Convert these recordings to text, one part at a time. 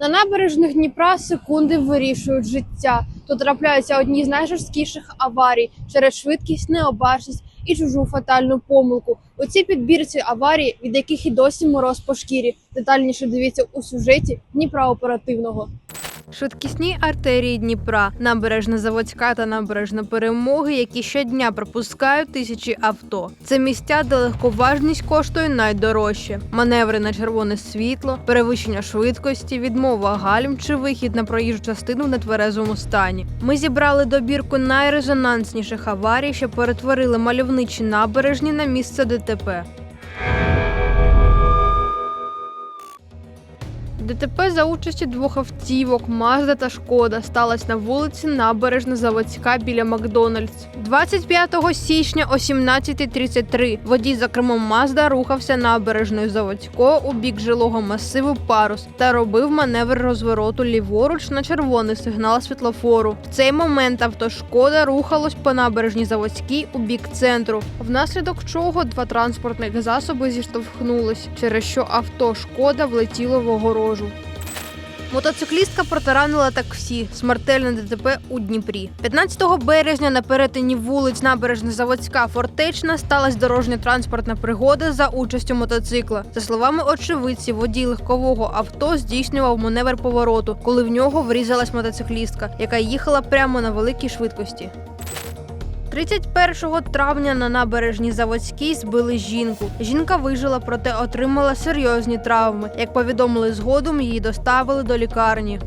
На набережних Дніпра секунди вирішують життя. Тут трапляються одні з найжорсткіших аварій через швидкість, необачність і чужу фатальну помилку. У цій підбірці аварії, від яких і досі мороз по шкірі. Детальніше дивіться у сюжеті Дніпра оперативного. Швидкісні артерії Дніпра, набережна Заводська та набережна Перемоги, які щодня пропускають тисячі авто. Це місця, де легковажність коштує найдорожче. Маневри на червоне світло, перевищення швидкості, відмова гальм чи вихід на проїжджу частину в нетверезому стані. Ми зібрали добірку найрезонансніших аварій, що перетворили мальовничі набережні на місце ДТП. ДТП за участі двох автівок Мазда та Шкода сталося на вулиці Набережна Заводська біля Макдональдс. 25 січня о 17.33 водій за кермом Мазда рухався набережною Заводського у бік жилого масиву Парус та робив маневр розвороту ліворуч на червоний сигнал світлофору. В цей момент авто Шкода рухалось по набережній Заводській у бік центру, внаслідок чого два транспортних засоби зіштовхнулись, через що авто Шкода влетіло в огорожу. Мотоциклістка протаранила таксі. Смертельне ДТП у Дніпрі. 15 березня на перетині вулиць Набережна Заводська Фортечна сталася дорожня транспортна пригода за участю мотоцикла. За словами очевидців, водій легкового авто здійснював маневр повороту, коли в нього врізалась мотоциклістка, яка їхала прямо на великій швидкості. 31 травня на набережні Заводській збили жінку. Жінка вижила, проте отримала серйозні травми. Як повідомили згодом, її доставили до лікарні.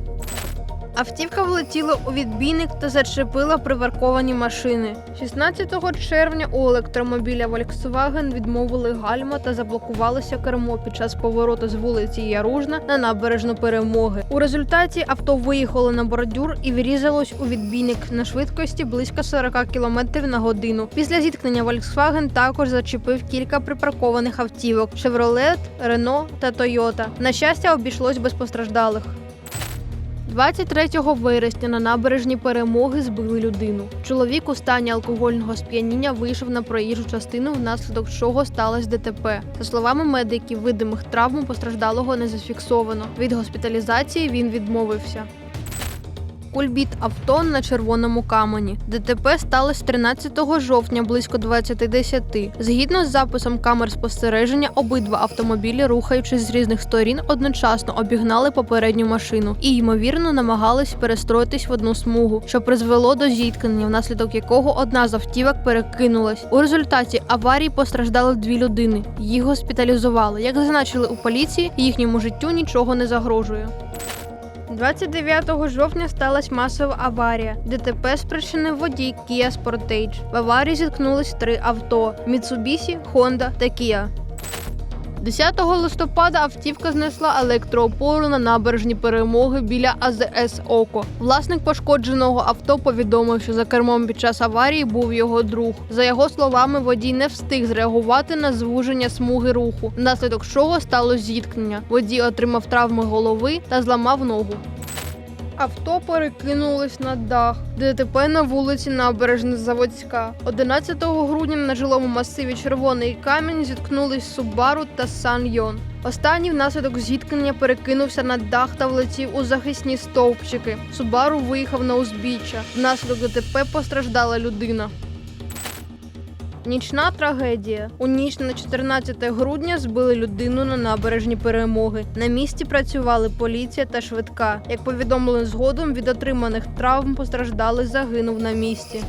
Автівка влетіла у відбійник та зачепила припарковані машини. 16 червня у електромобіля Volkswagen відмовили гальма та заблокувалося кермо під час повороту з вулиці Яружна на набережну перемоги. У результаті авто виїхало на бордюр і врізалось у відбійник на швидкості близько 40 км на годину. Після зіткнення Volkswagen також зачепив кілька припаркованих автівок: Chevrolet, Renault та Toyota. На щастя, обійшлось без постраждалих. 23 вересня на набережні перемоги збили людину. Чоловік у стані алкогольного сп'яніння вийшов на проїжджу частину, внаслідок чого сталося ДТП. За словами медиків, видимих травм постраждалого не зафіксовано. Від госпіталізації він відмовився. Кульбіт авто на червоному камені. ДТП сталося 13 жовтня близько 20.10. Згідно з записом камер спостереження, обидва автомобілі, рухаючись з різних сторін, одночасно обігнали попередню машину і, ймовірно, намагались перестроїтись в одну смугу, що призвело до зіткнення, внаслідок якого одна з автівок перекинулась. У результаті аварії постраждали дві людини. Їх госпіталізували. Як зазначили у поліції, їхньому життю нічого не загрожує. 29 жовтня сталася масова аварія. ДТП спричинив водій Kia Sportage. В аварії зіткнулись три авто: Mitsubishi, Honda та Kia. 10 листопада автівка знесла електроопору на набережні перемоги біля АЗС Око. Власник пошкодженого авто повідомив, що за кермом під час аварії був його друг. За його словами, водій не встиг зреагувати на звуження смуги руху, внаслідок чого стало зіткнення. Водій отримав травми голови та зламав ногу. Авто перекинулось на дах. ДТП на вулиці Набережна Заводська. 11 грудня на жилому масиві Червоний камінь зіткнулись Субару та Сан Йон. Останній внаслідок зіткнення перекинувся на дах та влетів у захисні стовпчики. Субару виїхав на узбіччя. Внаслідок ДТП постраждала людина. Нічна трагедія. У ніч на 14 грудня збили людину на набережні перемоги. На місці працювали поліція та швидка. Як повідомили згодом, від отриманих травм постраждалий загинув на місці.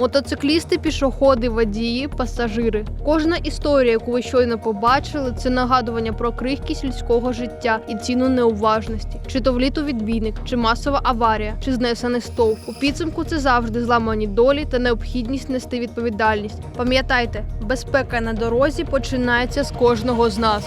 Мотоциклісти, пішоходи, водії, пасажири. Кожна історія, яку ви щойно побачили, це нагадування про крихкість людського життя і ціну неуважності, чи то вліт у відбійник, чи масова аварія, чи знесений стовп. У підсумку це завжди зламані долі та необхідність нести відповідальність. Пам'ятайте, безпека на дорозі починається з кожного з нас.